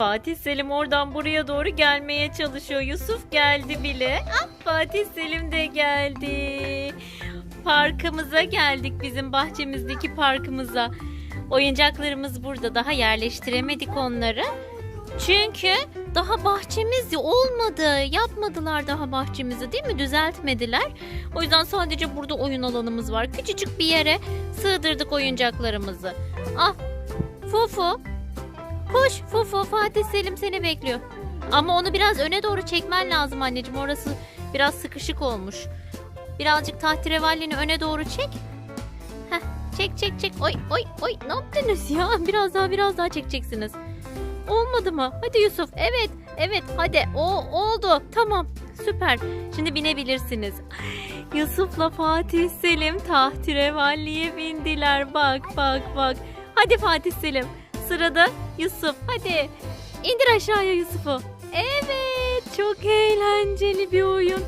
Fatih Selim oradan buraya doğru gelmeye çalışıyor. Yusuf geldi bile. Ah, Fatih Selim de geldi. Parkımıza geldik bizim bahçemizdeki parkımıza. Oyuncaklarımız burada. Daha yerleştiremedik onları. Çünkü daha bahçemiz olmadı. Yapmadılar daha bahçemizi değil mi? Düzeltmediler. O yüzden sadece burada oyun alanımız var. Küçücük bir yere sığdırdık oyuncaklarımızı. Ah Fufu. Koş Fufu Fatih Selim seni bekliyor. Ama onu biraz öne doğru çekmen lazım anneciğim. Orası biraz sıkışık olmuş. Birazcık tahtirevallini öne doğru çek. Heh, çek çek çek. Oy oy oy ne yaptınız ya? Biraz daha biraz daha çekeceksiniz. Olmadı mı? Hadi Yusuf. Evet. Evet hadi. O oldu. Tamam. Süper. Şimdi binebilirsiniz. Yusuf'la Fatih Selim tahtirevalliye bindiler. Bak bak bak. Hadi Fatih Selim. Sırada Yusuf. Hadi. İndir aşağıya Yusuf'u. Evet. Çok eğlenceli bir oyun.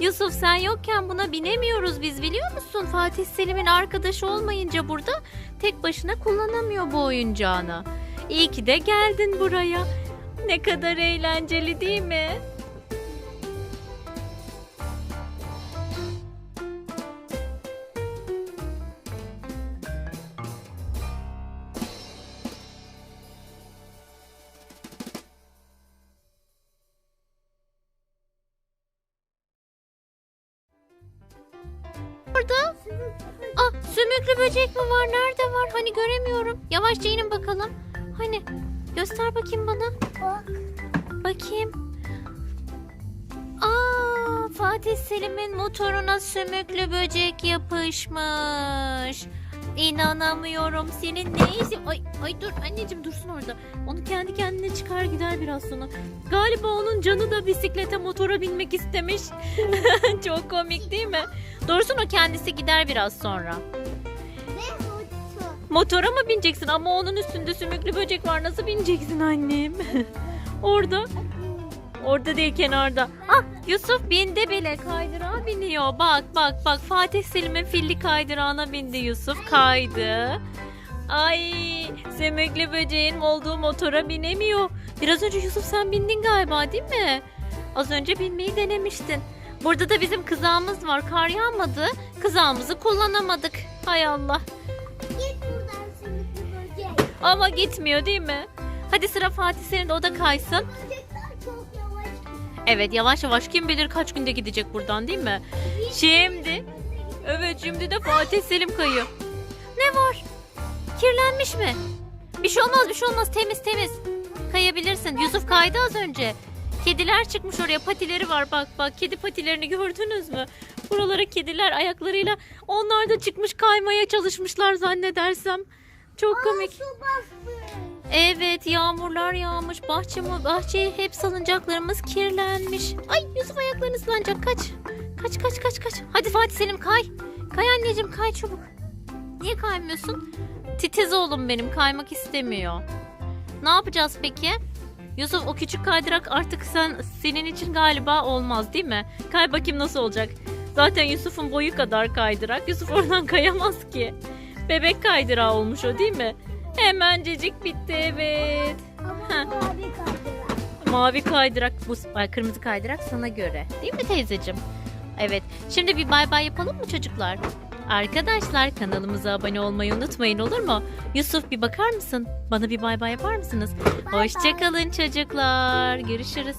Yusuf sen yokken buna binemiyoruz biz biliyor musun? Fatih Selim'in arkadaşı olmayınca burada tek başına kullanamıyor bu oyuncağını. İyi ki de geldin buraya. Ne kadar eğlenceli değil mi? Ah sümüklü böcek mi var? Nerede var? Hani göremiyorum. Yavaşça inin bakalım. Hani göster bakayım bana. Bak. Bakayım. Fatih Selim'in motoruna sümüklü böcek yapışmış. İnanamıyorum. Senin ne işin? Ay, ay dur anneciğim dursun orada. Onu kendi kendine çıkar gider biraz sonra. Galiba onun canı da bisiklete motora binmek istemiş. Çok komik değil mi? Dursun o kendisi gider biraz sonra. Motora mı bineceksin ama onun üstünde sümüklü böcek var. Nasıl bineceksin annem? Orada. Orada değil kenarda. Ah Yusuf bindi bile kaydırağa biniyor. Bak bak bak Fatih Selim'in filli kaydırağına bindi Yusuf kaydı. Ay sümüklü böceğin olduğu motora binemiyor. Biraz önce Yusuf sen bindin galiba değil mi? Az önce binmeyi denemiştin. Burada da bizim kızağımız var. Kar yağmadı. Kızağımızı kullanamadık. Hay Allah. Git buradan sümüklü böcek. Ama gitmiyor değil mi? Hadi sıra Fatih Selim'de o da kaysın. Evet yavaş yavaş kim bilir kaç günde gidecek buradan değil mi? Şimdi. Evet şimdi de Fatih Selim kayıyor. Ne var? Kirlenmiş mi? Bir şey olmaz bir şey olmaz temiz temiz. Kayabilirsin. Yusuf kaydı az önce. Kediler çıkmış oraya patileri var bak bak kedi patilerini gördünüz mü? Buralara kediler ayaklarıyla onlar da çıkmış kaymaya çalışmışlar zannedersem. Çok komik. Su bastı. Evet yağmurlar yağmış. Bahçemi, bahçeye hep salıncaklarımız kirlenmiş. Ay Yusuf ayakların ıslanacak. Kaç. Kaç kaç kaç kaç. Hadi Fatih Selim kay. Kay anneciğim kay çabuk. Niye kaymıyorsun? Titiz oğlum benim kaymak istemiyor. Ne yapacağız peki? Yusuf o küçük kaydırak artık sen senin için galiba olmaz değil mi? Kay bakayım nasıl olacak. Zaten Yusuf'un boyu kadar kaydırak. Yusuf oradan kayamaz ki. Bebek kaydırağı olmuş o değil mi? Hemencecik bitti evet. Ama mavi kaydırak. Mavi kaydırak bu ay, kırmızı kaydırak sana göre. Değil mi teyzeciğim? Evet. Şimdi bir bay bay yapalım mı çocuklar? Arkadaşlar kanalımıza abone olmayı unutmayın olur mu? Yusuf bir bakar mısın? Bana bir bay bay yapar mısınız? Hoşçakalın çocuklar. Görüşürüz.